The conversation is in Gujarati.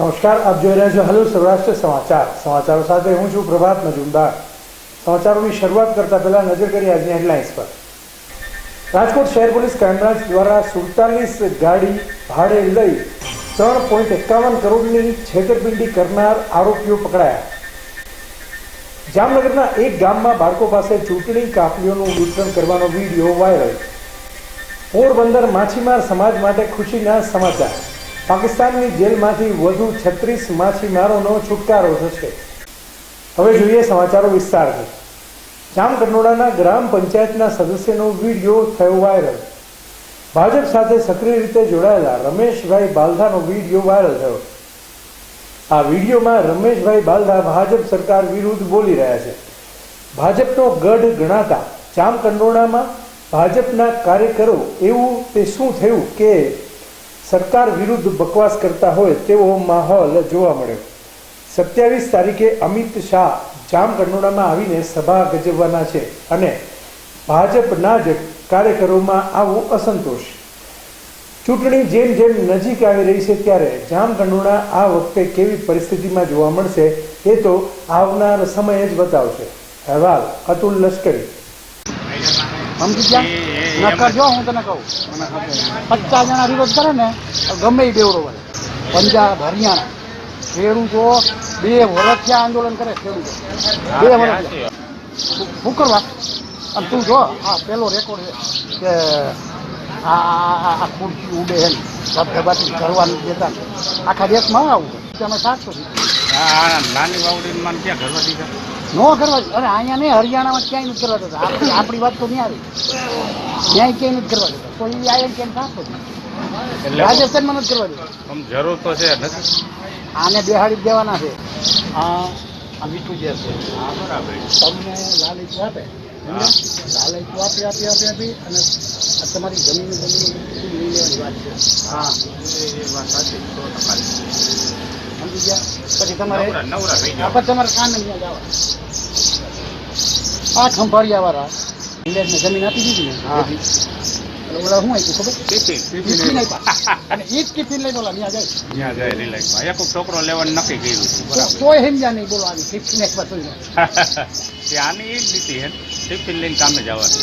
નમસ્કાર, આપ જોઈ રહ્યા છો હેલો સૌરાષ્ટ્ર સમાચાર. સમાચારો સાથે હું છું પ્રભાત મજુમદાર. સમાચારોની શરૂઆત કરતા પહેલા નજર કરી આજની હેડલાઇન્સ પર. રાજકોટ શહેર પોલીસ ક્રાઇમ બ્રાન્ચ દ્વારા સુડતાલીસ ગાડી ભાડે લઈ ત્રણ પોઈન્ટ એકાવન કરોડની છેતરપિંડી કરનાર આરોપીઓ પકડાયા. જામનગરના એક ગામમાં બાળકો પાસે ચૂંટણી કાપલીઓનું વિતરણ કરવાનો વીડિયો વાયરલ. પોરબંદર માછીમાર સમાજ માટે ખુશીના સમાચાર. પાકિસ્તાનની જેલમાંથી વધુ છત્રીસ માછીમારોનો છુટકારો થશે. હવે જોઈએ સમાચારો વિસ્તારથી. જામકંડોળાના ગ્રામ પંચાયતના સદસ્યનો વીડિયો થયો વાયરલ. ભાજપ સાથે સક્રિય રીતે જોડાયેલા રમેશભાઈ બાલધાનો વીડિયો વાયરલ થયો. આ વિડીયોમાં રમેશભાઈ બાલધા ભાજપ સરકાર વિરુદ્ધ બોલી રહ્યા છે. ભાજપનો ગઢ ગણાતા જામકંડોળામાં ભાજપના કાર્યકરો એવું તે શું થયું કે સરકાર વિરુદ્ધ બકવાસ કરતા હોય તેવો માહોલ જોવા મળ્યો. સત્યાવીસ તારીખે અમિત શાહ જામકંડોળામાં આવીને સભા ગજવવાના છે અને ભાજપના જ કાર્યકરોમાં આવો અસંતોષ. ચૂંટણી જેમ જેમ નજીક આવી રહી છે ત્યારે જામકંડોળા આ વખતે કેવી પરિસ્થિતિમાં જોવા મળશે એ તો આવનાર સમય જ બતાવશે. અહેવાલ અતુલ લશ્કરી. સમજી ગયા? નકર જો. હું તને કહું. પચાસ જણા વિરોધ કરે ને ગમે એ બેવડો વળે. પંજાબ હરિયાણા ખેડૂતો બે વર્ષથી આંદોલન કરે ખેડૂતો બે વર્ષ શું કરવા? અને તું જો આ પેલો રેકોર્ડ છે કે આ આ ખુરશી ઉડે હે ધબધબાટી કરવાનું દેતા આખા દેશમાં આવું તમે સાચો નાની વાવડી મને ક્યાં ઘરવા દીધા? નો કરવા અરે અહીંયા નહીં હરિયાણામાં ક્યાંય નથી કરવા દેતા. આપણી આપણી વાત તો નહીં આવી. ક્યાંય ક્યાંય નથી કરવા દેતા. તો એ આયા કેમ થાય તો રાજસ્થાનમાં નથી કરવા દેતા. જરૂર તો છે આને બેહાડી જ દેવાના છે. આ આ મીઠું જે છે. બરાબર. તમને લાલચ આપે. હા. લાલચ આપી આપી આપી આપી અને તમારી જમીન જમીન લઈ લેવાની વાત છે. હા. એ વાત સાચી સો તમારી. સમજી ગયા? પછી તમારે નવરા નવરા થઈ આ તમારે કામ નહીં જવા આ ખંભાળિયા વાળા ઇંગ્લેન્ડને જમીન આપી દીધી ને. ઓલા શું આપ્યું ખબર? ટિફિન. ટિફિન આપ્યા અને એ જ ટિફિન લઈને ઓલા ત્યાં જાય ત્યાં જાય રિલાયન્સમાં એક છોકરો લેવાનું નક્કી કર્યું તોય સમજ્યા નહીં બોલો આવી ટિફિન એક બધું આની એ જ છે. ટિફિન લઈને કામે જવાનું.